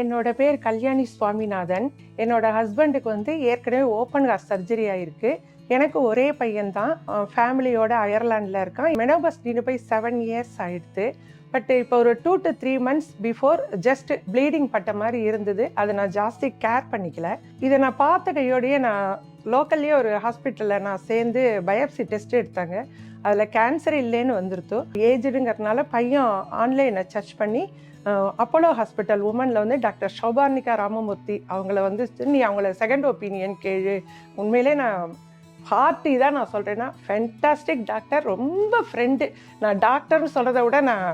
என்னோட பேர் கல்யாணி சுவாமிநாதன். என்னோட ஹஸ்பண்டுக்கு வந்து ஏற்கனவே ஓப்பன் ஹார்ட் சர்ஜரி ஆயிருக்கு. எனக்கு ஒரே பையன்தான். ஃபேமிலியோட அயர்லாண்டில் இருக்கான். மெனோபஸ் நின்று போய் செவன் இயர்ஸ் ஆயிடுது பட் இப்போ ஒரு two to three months before just bleeding பட்ட மாதிரி இருந்தது. அதை நான் ஜாஸ்தி கேர் பண்ணிக்கல. இதை நான் பார்த்த கையோடையே நான் லோக்கல்லே ஒரு ஹாஸ்பிட்டலில் நான் சேர்ந்து பயோப்சி டெஸ்ட் எடுத்தாங்க. அதில் கேன்சர் இல்லைன்னு வந்துருத்தோ. ஏஜுடுங்கிறதுனால பையன் ஆன்லைனை சர்ச் பண்ணி அப்போலோ ஹாஸ்பிட்டல் உமனில் வந்து டாக்டர் ஷோபார்னிகா ராமமூர்த்தி அவங்கள வந்து நீ அவங்கள செகண்ட் ஒப்பீனியன் கேளு. உண்மையிலே நான் ஹார்ட்டி தான் நான் சொல்கிறேன்னா ஃபென்டாஸ்டிக் டாக்டர் ரொம்ப ஃப்ரெண்டு நான் டாக்டர்னு சொல்கிறத விட நான்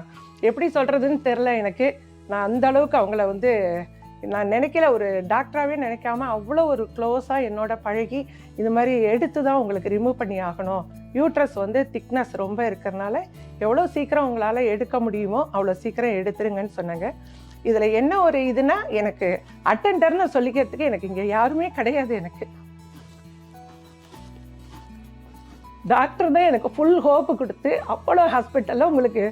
எப்படி சொல்கிறதுன்னு தெரில எனக்கு. நான் அந்த அளவுக்கு அவங்கள வந்து நான் நினைக்கல ஒரு டாக்டராகவே நினைக்காம அவ்வளோ ஒரு க்ளோஸாக என்னோட பழகி இது மாதிரி எடுத்து தான் உங்களுக்கு ரிமூவ் பண்ணி ஆகணும். யூட்ரஸ் வந்து திக்னஸ் ரொம்ப இருக்கிறனால எவ்வளோ சீக்கிரம் உங்களால் எடுக்க முடியுமோ அவ்வளோ சீக்கிரம் எடுத்துருங்கன்னு சொன்னாங்க. இதில் என்ன ஒரு இதுனா எனக்கு அட்டெண்டர்னு சொல்லிக்கிறதுக்கு எனக்கு இங்கே யாருமே கிடையாது எனக்கு. டாக்டர் தான் எனக்கு ஃபுல் ஹோப்பு கொடுத்து அப்போலோ ஹாஸ்பிட்டலில் உங்களுக்கு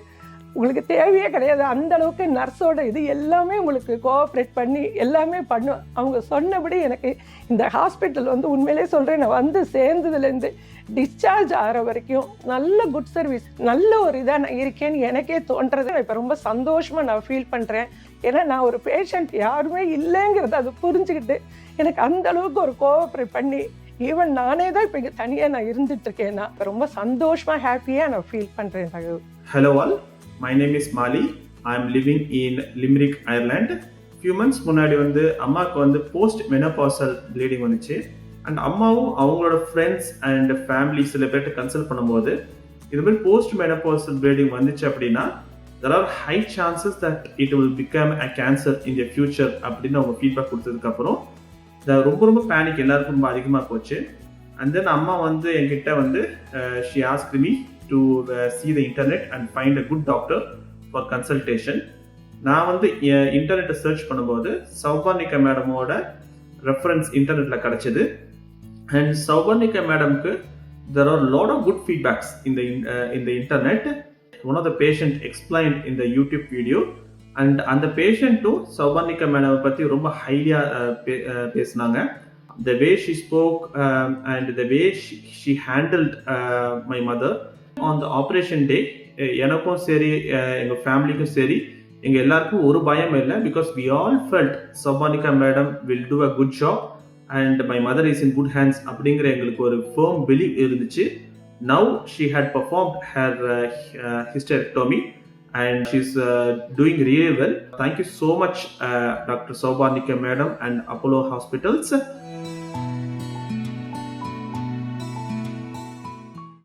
உங்களுக்கு தேவையே கிடையாது. அந்த அளவுக்கு நர்ஸோட இது எல்லாமே உங்களுக்கு கோஆப்ரேட் பண்ணி எல்லாமே பண்ணும் அவங்க சொன்னபடி எனக்கு இந்த ஹாஸ்பிட்டல் வந்து உண்மையிலே சொல்கிறேன் நான் வந்து சேர்ந்ததுலேருந்து டிஸ்சார்ஜ் ஆகிற வரைக்கும் நல்ல குட் சர்வீஸ் நல்ல ஒரு இதாக நான் இருக்கேன்னு எனக்கே தோன்றது நான் இப்போ ரொம்ப சந்தோஷமாக நான் ஃபீல் பண்ணுறேன் ஏன்னா நான் ஒரு பேஷண்ட் யாருமே இல்லைங்கிறத அது புரிஞ்சுக்கிட்டு எனக்கு அந்த அளவுக்கு ஒரு கோஆப்ரேட் பண்ணி ஈவன் நானே தான் இப்போ இங்கே தனியாக நான் இருந்துட்டு இருக்கேன்னா ரொம்ப சந்தோஷமாக ஹாப்பியாக நான் ஃபீல் பண்ணுறேன் தகவல் Hello my name is Mali I am living in Limerick, Ireland few months முன்னாடி வந்து அம்மாவுக்கு வந்து போஸ்ட் மெனோபாசல் ப்ளீடிங் வந்துச்சு. அண்ட் அம்மாவும் அவங்களோட ஃப்ரெண்ட்ஸ் அண்ட் ஃபேமிலி சில பேர்கிட்ட கன்சல்ட் பண்ணும்போது இது மாதிரி போஸ்ட் மெனோபாசல் ப்ளீடிங் வந்துச்சு அப்படின்னா there are high chances that it will become a cancer in the future அப்படின்னு அவங்க ஃபீட்பேக் கொடுத்ததுக்கப்புறம் இது ரொம்ப ரொம்ப பேனிக் எல்லாருக்கும் ரொம்ப அதிகமாக போச்சு. அண்ட் தென் அம்மா வந்து என்கிட்ட வந்து she ask me to see the internet and find a good doctor for consultation நான் வந்து இன்டர்நெட்டை சர்ச் பண்ணும்போது சௌபர்ணிகா மேடமோட ரெஃபரன்ஸ் இன்டர்நெட்டில் கிடச்சிது. அண்ட் சௌபர்ணிகா மேடம்க்கு there are lot of good feedbacks இந்த இந்த internet one of the patient explain இந்த யூடியூப் வீடியோ அண்ட் அந்த பேஷண்ட்டும் சௌபர்ணிகா மேடமை பற்றி ரொம்ப ஹைலியாக பேசினாங்க. The way she spoke and the way she handled my mother uh, operation day எனக்கும் சரி எங்கள் ஃபேமிலிக்கும் சரி எங்கள் எல்லாருக்கும் ஒரு பயம் இல்லை because we all felt Sabanika madam will do a good job and my mother is in good hands அப்படிங்கிற எங்களுக்கு ஒரு ஃபேம் பிலீவ் இருந்துச்சு now she had perform her hysterectomy and she's uh, doing really well. Thank you so much, uh, Dr. Sobanika Madam.